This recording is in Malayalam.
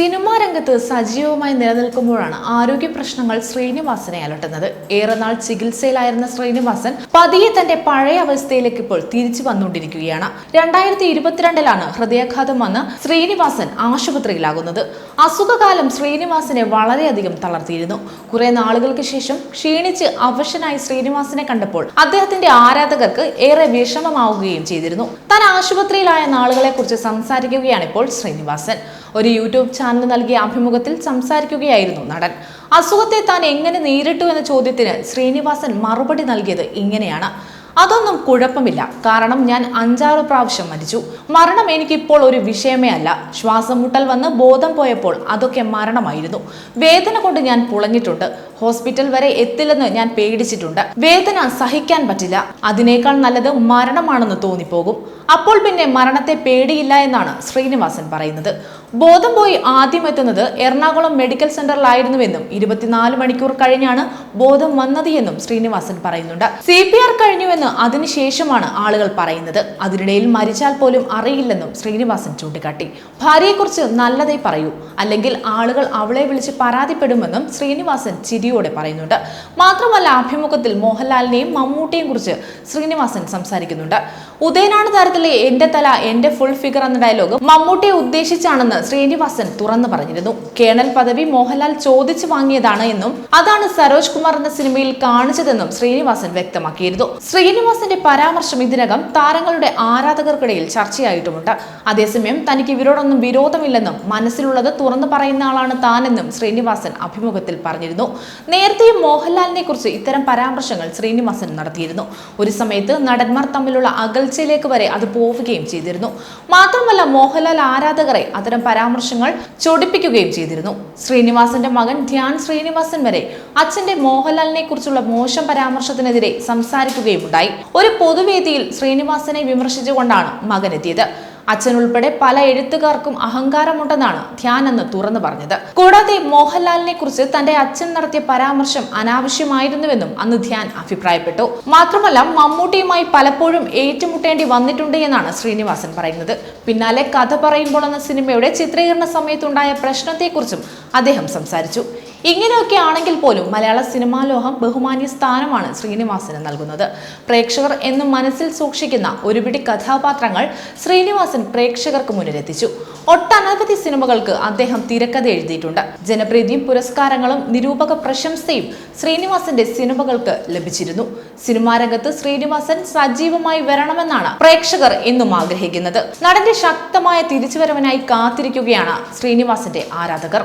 സിനിമാ രംഗത്ത് സജീവമായി നിലനിൽക്കുമ്പോഴാണ് ആരോഗ്യ പ്രശ്നങ്ങൾ ശ്രീനിവാസനെ അലട്ടുന്നത്. ഏറെ നാൾ ചികിത്സയിലായിരുന്ന ശ്രീനിവാസൻ പതിയെ തന്റെ പഴയ അവസ്ഥയിലേക്ക് ഇപ്പോൾ തിരിച്ചു വന്നുകൊണ്ടിരിക്കുകയാണ്. രണ്ടായിരത്തി ഇരുപത്തിരണ്ടിലാണ് ഹൃദയാഘാതം വന്ന് ശ്രീനിവാസൻ ആശുപത്രിയിലാകുന്നത്. അസുഖകാലം ശ്രീനിവാസനെ വളരെയധികം തളർത്തിയിരുന്നു. കുറെ നാളുകൾക്ക് ശേഷം ക്ഷീണിച്ച് അവശനായി ശ്രീനിവാസനെ കണ്ടപ്പോൾ അദ്ദേഹത്തിന്റെ ആരാധകർക്ക് ഏറെ വിഷമമാവുകയും ചെയ്തിരുന്നു. താൻ ആശുപത്രിയിലായ നാളുകളെ കുറിച്ച് സംസാരിക്കുകയാണ് ഇപ്പോൾ ശ്രീനിവാസൻ. ഒരു യൂട്യൂബ് ചാനൽ നൽകിയ അഭിമുഖത്തിൽ സംസാരിക്കുകയായിരുന്നു നടൻ. അസുഖത്തെ താൻ എങ്ങനെ നേരിട്ടു എന്ന ചോദ്യത്തിന് ശ്രീനിവാസൻ മറുപടി നൽകിയത് ഇങ്ങനെയാണ്. അതൊന്നും കുഴപ്പമില്ല. കാരണം ഞാൻ അഞ്ചാറ് പ്രാവശ്യം മരിച്ചു. മരണം എനിക്കിപ്പോൾ ഒരു വിഷയമേ അല്ല. ശ്വാസം മുട്ടൽ വന്ന് ബോധം പോയപ്പോൾ അതൊക്കെ മരണമായിരുന്നു. വേദന കൊണ്ട് ഞാൻ പുളഞ്ഞിട്ടുണ്ട്. ഹോസ്പിറ്റൽ വരെ എത്തില്ലെന്ന് ഞാൻ പേടിച്ചിട്ടുണ്ട്. വേദന സഹിക്കാൻ പറ്റില്ല. അതിനേക്കാൾ നല്ലത് മരണമാണെന്ന് തോന്നിപ്പോകും. അപ്പോൾ പിന്നെ മരണത്തെ പേടിയില്ല എന്നാണ് ശ്രീനിവാസൻ പറയുന്നത്. ബോധം പോയി ആദ്യം എത്തുന്നത് എറണാകുളം മെഡിക്കൽ സെന്ററിലായിരുന്നുവെന്നും ഇരുപത്തിനാല് മണിക്കൂർ കഴിഞ്ഞാണ് ബോധം വന്നത് എന്നും ശ്രീനിവാസൻ പറയുന്നുണ്ട്. സി പി ആർ കഴിഞ്ഞുവെന്ന് അതിനുശേഷമാണ് ആളുകൾ പറയുന്നത്. അതിനിടയിൽ മരിച്ചാൽ പോലും അറിയില്ലെന്നും ശ്രീനിവാസൻ ചൂണ്ടിക്കാട്ടി. ഭാര്യയെക്കുറിച്ച് നല്ലതേ പറയൂ. അല്ലെങ്കിൽ ആളുകൾ അവളെ വിളിച്ച് പരാതിപ്പെടുമെന്നും ശ്രീനിവാസൻ ചിരിയോടെ പറയുന്നുണ്ട്. മാത്രമല്ല അഭിമുഖത്തിൽ മോഹൻലാലിനെയും മമ്മൂട്ടിയെയും കുറിച്ച് ശ്രീനിവാസൻ സംസാരിക്കുന്നുണ്ട്. ഉദയനാണ് താരത്തിലെ എന്റെ തല എന്റെ ഫുൾ ഫിഗർ എന്ന ഡയലോഗ് മമ്മൂട്ടിയെ ഉദ്ദേശിച്ചാണെന്ന് ശ്രീനിവാസൻ തുറന്നു പറഞ്ഞിരുന്നു. കേണൽ പദവി മോഹൻലാൽ ചോദിച്ചു വാങ്ങിയതാണ് എന്നും അതാണ് സരോജ് കുമാർ എന്ന സിനിമയിൽ കാണിച്ചതെന്നും ശ്രീനിവാസൻ വ്യക്തമാക്കിയിരുന്നു. ശ്രീനിവാസന്റെ പരാമർശം ഇതിനകം താരങ്ങളുടെ ആരാധകർക്കിടയിൽ ചർച്ചയായിട്ടുമുണ്ട്. അതേസമയം തനിക്ക് ഇവരോടൊന്നും വിരോധമില്ലെന്നും മനസ്സിലുള്ളത് തുറന്നു പറയുന്ന ആളാണ് താനെന്നും ശ്രീനിവാസൻ അഭിമുഖത്തിൽ പറഞ്ഞിരുന്നു. നേരത്തെയും മോഹൻലാലിനെ കുറിച്ച് ഇത്തരം പരാമർശങ്ങൾ ശ്രീനിവാസൻ നടത്തിയിരുന്നു. ഒരു സമയത്ത് നടന്മാർ തമ്മിലുള്ള അകൽച്ചയിലേക്ക് വരെ അത് പോവുകയും ചെയ്തിരുന്നു. മാത്രമല്ല മോഹൻലാൽ ആരാധകരെ അത്തരം പരാമർശങ്ങൾ ചൊടിപ്പിക്കുകയും ചെയ്തിരുന്നു. ശ്രീനിവാസന്റെ മകൻ ധ്യാൻ ശ്രീനിവാസൻ വരെ അച്ഛന്റെ മോഹൻലാലിനെ കുറിച്ചുള്ള മോശം പരാമർശത്തിനെതിരെ സംസാരിക്കുകയും ഉണ്ടായി ഒരു പൊതുവേദിയിൽ ശ്രീനിവാസനെ വിമർശിച്ചുകൊണ്ടാണ് മകൻ ഉൾപ്പെടെ പല എഴുത്തുകാർക്കും അഹങ്കാരമുണ്ടെന്നാണ് ധ്യാൻ എന്ന് തുറന്നു പറഞ്ഞത്. കൂടാതെ മോഹൻലാലിനെ കുറിച്ച് തന്റെ അച്ഛൻ നടത്തിയ പരാമർശം അനാവശ്യമായിരുന്നുവെന്നും അന്ന് ധ്യാൻ അഭിപ്രായപ്പെട്ടു. മാത്രമല്ല മമ്മൂട്ടിയുമായി പലപ്പോഴും ഏറ്റുമുട്ടേണ്ടി വന്നിട്ടുണ്ട് എന്നാണ് ശ്രീനിവാസൻ പറയുന്നത്. പിന്നാലെ കഥ പറയുമ്പോൾ എന്ന സിനിമയുടെ ചിത്രീകരണ സമയത്തുണ്ടായ പ്രശ്നത്തെക്കുറിച്ചും അദ്ദേഹം സംസാരിച്ചു. ഇങ്ങനെയൊക്കെ ആണെങ്കിൽ പോലും മലയാള സിനിമാ ലോകം ബഹുമാന്യ സ്ഥാനമാണ് ശ്രീനിവാസന് നൽകുന്നത്. പ്രേക്ഷകർ എന്നും മനസ്സിൽ സൂക്ഷിക്കുന്ന ഒരുപിടി കഥാപാത്രങ്ങൾ ശ്രീനിവാസൻ പ്രേക്ഷകർക്ക് മുന്നിലെത്തിച്ചു. ഒട്ടനവധി സിനിമകൾക്ക് അദ്ദേഹം തിരക്കഥ എഴുതിയിട്ടുണ്ട്. ജനപ്രീതിയും പുരസ്കാരങ്ങളും നിരൂപക പ്രശംസയും ശ്രീനിവാസന്റെ സിനിമകൾക്ക് ലഭിച്ചിരുന്നു. സിനിമാ രംഗത്ത് ശ്രീനിവാസൻ സജീവമായി വരണമെന്നാണ് പ്രേക്ഷകർ എന്നും ആഗ്രഹിക്കുന്നത്. നടന്റെ ശക്തമായ തിരിച്ചുവരവനായി കാത്തിരിക്കുകയാണ് ശ്രീനിവാസന്റെ ആരാധകർ.